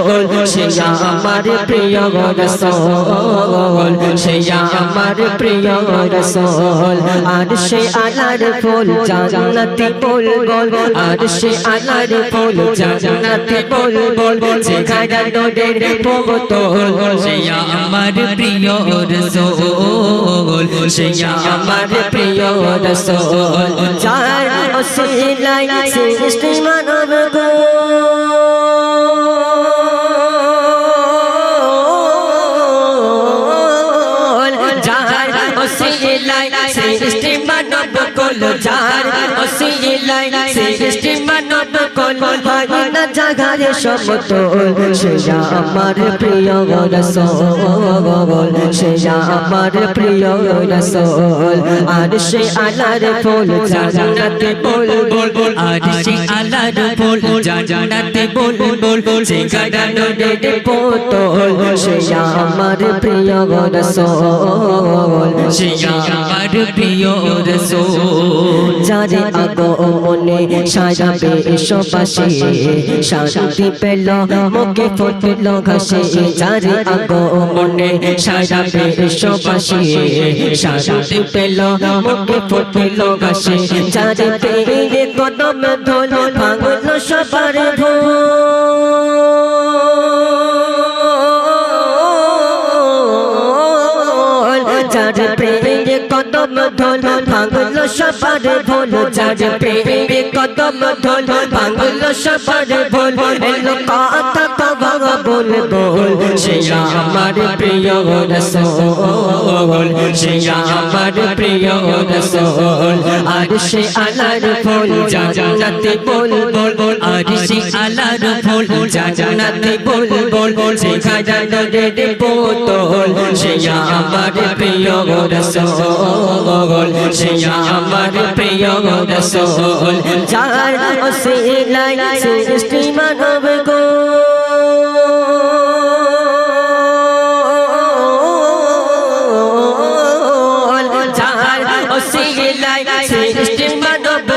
হয় আমার প্রিয় রসল সে আমার প্রিয় রসল আর সে আলার ফুল জান্নাতি বল আর সে আলার ফুল জান্নাতি বল বল খাজা নোডের পবতল সে আমার প্রিয় রসল সে আমার প্রিয় রসল যার অসিলাই সৃষ্টি মানব অসিলাই সৃষ্টি মানব গোল যার অসিলাই সৃষ্টি মানব গোল হয় না জাগারে সমতল সে আমার প্রিয় রসল, সে আমার প্রিয় রসল। আর সে আলার ফুল জান্নাতে বল বল আর সে আল্লাহর ফুল জান্নাতে বল বল সে গাড়ানো পোতল, সে আমার প্রিয় রসল, সে আমার প্রিয় রসূল। যারে সাজাবে সবাসে শান্তি পেল, মুখে ফুটল ঘাসে যারে আগো মনে সাজাবে সবাসে শান্তি পেল, মুখে ফুটল ঘাসে যারে পেয়ে কদম ধোল, ভাঙল সবার ভোল যার প্রেমে কদম ধোল ভাঙল সবার ভোল যার প্রেমে কদম ধোল ভাঙল সবার ভোল এলো কথা তো কবা বল বল, সে আমার প্রিয় রসল। সে আমার প্রিয় রসল। আর সে আলার ফুল জান্নাতে বল বল বল। আর সে আল্লাহর ফুল জান্নাতে বল বল বল। সে খাজা নদের বোতল, সে আমার প্রিয় রসল সে আমার প্রিয় রসল যার অসিলাই সৃষ্টি মানব গো। সৃষ্টি মানব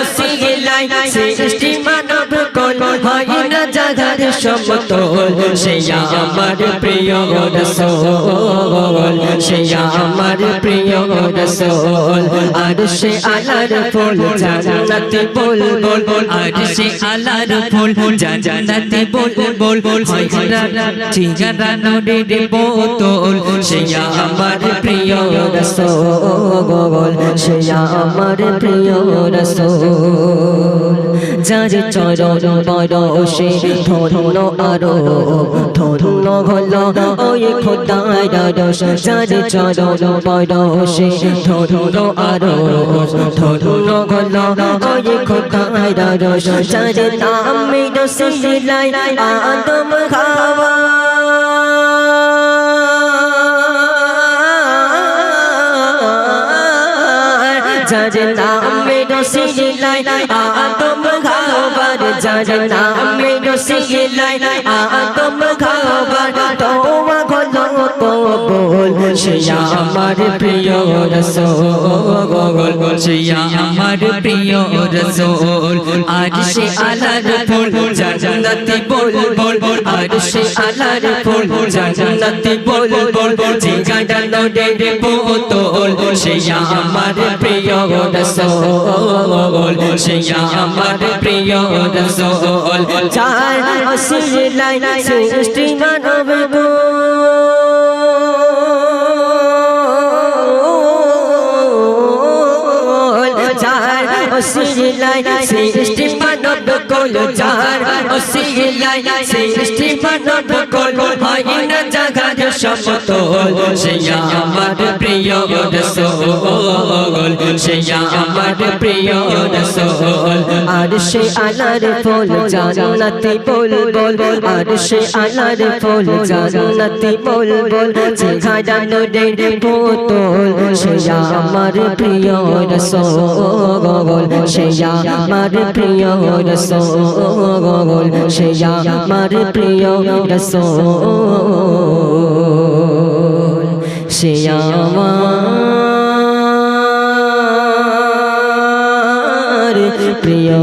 অসিলাই সৃষ্টি মানব না সমতল সে আমার প্রিয় রসল সে আমার প্রিয় রসল আর সে আলার ফুল, জান্নাতে বল বল বল আর সে আলার ফুল, জান্নাতে বল বল বল হয় ঠিকানা নদীর বোতল সে আমার প্রিয় রসল সে আমার প্রিয় রসল। যার চরণ বরসে ধন্য আরও, ধন্য হল ওই খোদায় রস। যার চরণ বরসে ধন্য আরও, ধন্য হল ওই খোদায় রস। যার নামে রসিলাই আদম খাওয়া। যার নামে রসিলাই আদম খাবার আমার প্রিয় রসল আর সে আল্লাহর ফুল জান্নাতে বল বল আর সে আলার ফুল জান্নাতে বল বল যে গাডালো ডেডে বোতল সে আমার প্রিয় রসল সে আমার প্রিয় রসল সৃষ্টি মানব গোল চার অসিলাই সৃষ্টি মানব গোল হয় না জাগার সমতল সে প্রিয় রসল সে আমার প্রিয় রসল আর সে আলার ফুল জান্নাতি বল বল আর সে আলার ফুল জান্নাতি বল বল যে খাজানো রে বোতল সে আমার প্রিয় রসল সে আমার প্রিয় রসল সে আমার প্রিয় রসল সে আমার প্রিয়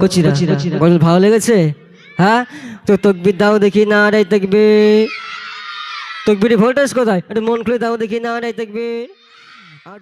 কচিরা গজল ভালো লেগেছে? হ্যাঁ? তো তকবির দাও দেখি, না রে তকবির। তকবির ভোল্টেজ কোথায়? একটু মন খুলে দাও দেখি, না রে তকবির। আর